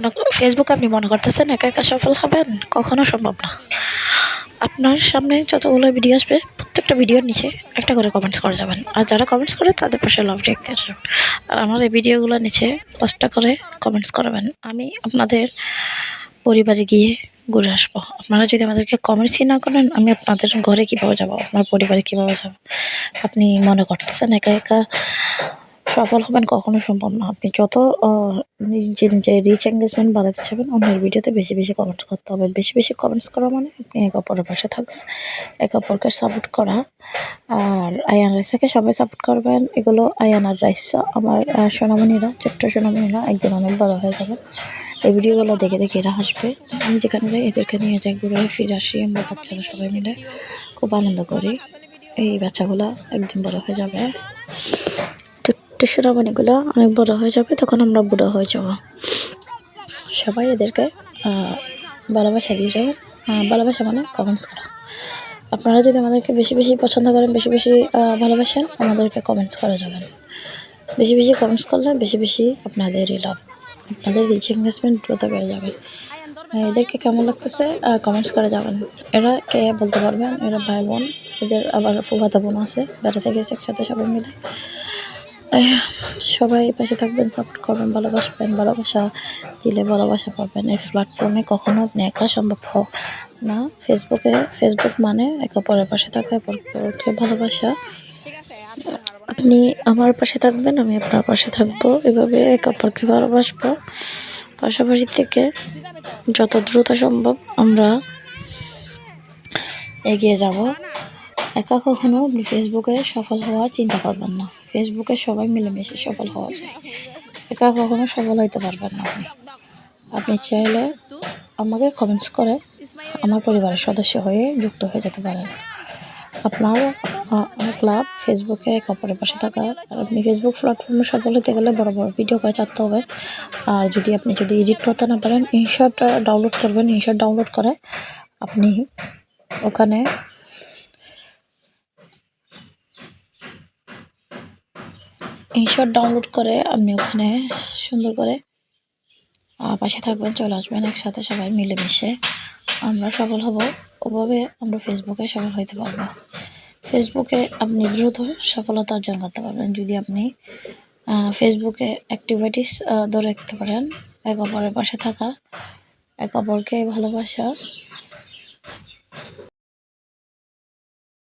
মনে ফেসবুকে আপনি মনে করতেছেন একা একা সফল হবেন? কখনো সম্ভব না। আপনার সামনে যতগুলো ভিডিও আসবে, প্রত্যেকটা ভিডিওর নিচে একটা করে কমেন্টস করে যাবেন। আর যারা কমেন্টস করে, তাদের পাশে লাভ রেখে আসবেন। আর আমার এই ভিডিওগুলো নিচে পাঁচটা করে কমেন্টস করবেন। আমি আপনাদের পরিবারে গিয়ে ঘুরে আসব। আপনারা যদি আমাদেরকে কমেন্টসই না করেন, আমি আপনাদের ঘরে কীভাবে যাব? আপনার পরিবারে কীভাবে যাব? আপনি মনে করতেছেন একা একা সফল হবেন কখনো সম্ভব না। আপনি যত নিজে নিজে রিচ এঙ্গেজমেন্ট বাড়াতে চাবেন অন্যের ভিডিওতে বেশি বেশি কমেন্টস করতে হবে। বেশি বেশি কমেন্টস করা মানে আপনি একে অপরের পাশে থাকা, একে অপরকে সাপোর্ট করা। আর আয়ান রাইসাকে সবাই সাপোর্ট করবেন। এগুলো আয়ান আর রাইসা, আমার সোনামণিরা, ছোট্ট সোনামণিরা একদিন অনেক বড় হয়ে যাবে। এই ভিডিওগুলো দেখে দেখে এরা হাসবে। আমি যেখানে যাই, এদেরকে নিয়ে যাই, ঘুরে ফিরে আসি। আমরা বাচ্চারা সবাই মিলে খুব আনন্দ করি। এই বাচ্চাগুলো একদিন বড় হয়ে যাবে। ছোট্ট সোনামণিগুলো অনেক বড় হয়ে যাবে, তখন আমরা বুড়ো হয়ে যাব। সবাই এদেরকে ভালোবাসা দিয়ে যাবেন ভালোবাসা মানে কমেন্টস করা। আপনারা যদি আমাদেরকে বেশি বেশি পছন্দ করেন, বেশি বেশি ভালোবাসেন, আমাদেরকে কমেন্টস করে যাবেন। বেশি বেশি কমেন্টস করলে বেশি বেশি আপনাদেরই লাভ, আপনাদের রিচ এঙ্গেজমেন্ট দ্রুত বেড়ে যাবে। এদেরকে কেমন লাগতেছে কমেন্টস করে যাবেন। এরা কে বলতে পারবেন? এরা ভাই বোন, এদের আবার ফুফাতো বোন আছে, বেড়াতে গেছে একসাথে সবাই মিলে। সবাই পাশে থাকবেন সাপোর্ট করবেন, ভালোবাসবেন, ভালোবাসা দিলে ভালোবাসা পাবেন। এই প্ল্যাটফর্মে কখনো একা সম্ভব হোক না। ফেসবুকে ফেসবুক মানে একে অপরের পাশে থাকা অপরকে ভালোবাসা। আপনি আমার পাশে থাকবেন, আমি আপনার পাশে থাকব। এভাবে একে অপরকে ভালোবাসবো। পাশাপাশি থেকে যত দ্রুত সম্ভব আমরা এগিয়ে যাব। একা কখনো আপনি ফেসবুকে সফল হওয়ার চিন্তা করবেন না। ফেসবুকে সবাই মিলেমিশে সফল হওয়া যায়। একা কখনো সফল হইতে পারবেন না আপনি। আপনি চাইলে আমাকে কমেন্টস করে আমার পরিবারের সদস্য হয়ে যুক্ত হয়ে যেতে পারেন। আপনার অনেক লাভ ফেসবুকে এক অপরের পাশে থাকা। আর আপনি ফেসবুক প্ল্যাটফর্মে সফল হতে গেলে বড় বড় ভিডিও করে ছাড়তে হবে। আর যদি আপনি যদি এডিট করতে না পারেন ইনশট ডাউনলোড করবেন ইনশট ডাউনলোড করে আপনি ওখানে ইনশট ডাউনলোড করে আপনি ওখানে সুন্দর করে পাশে থাকবেন, চলে আসবেন একসাথে সবাই মিলেমিশে। আমরা সফল হব, ওভাবে আমরা ফেসবুকে সফল হইতে পারব। ফেসবুকে আপনি দ্রুত সফলতা অর্জন করতে পারবেন। যদি আপনি ফেসবুকে অ্যাক্টিভিটিস ধরে রাখতে পারেন, এক অপরের পাশে থাকা, এক অপরকে ভালোবাসা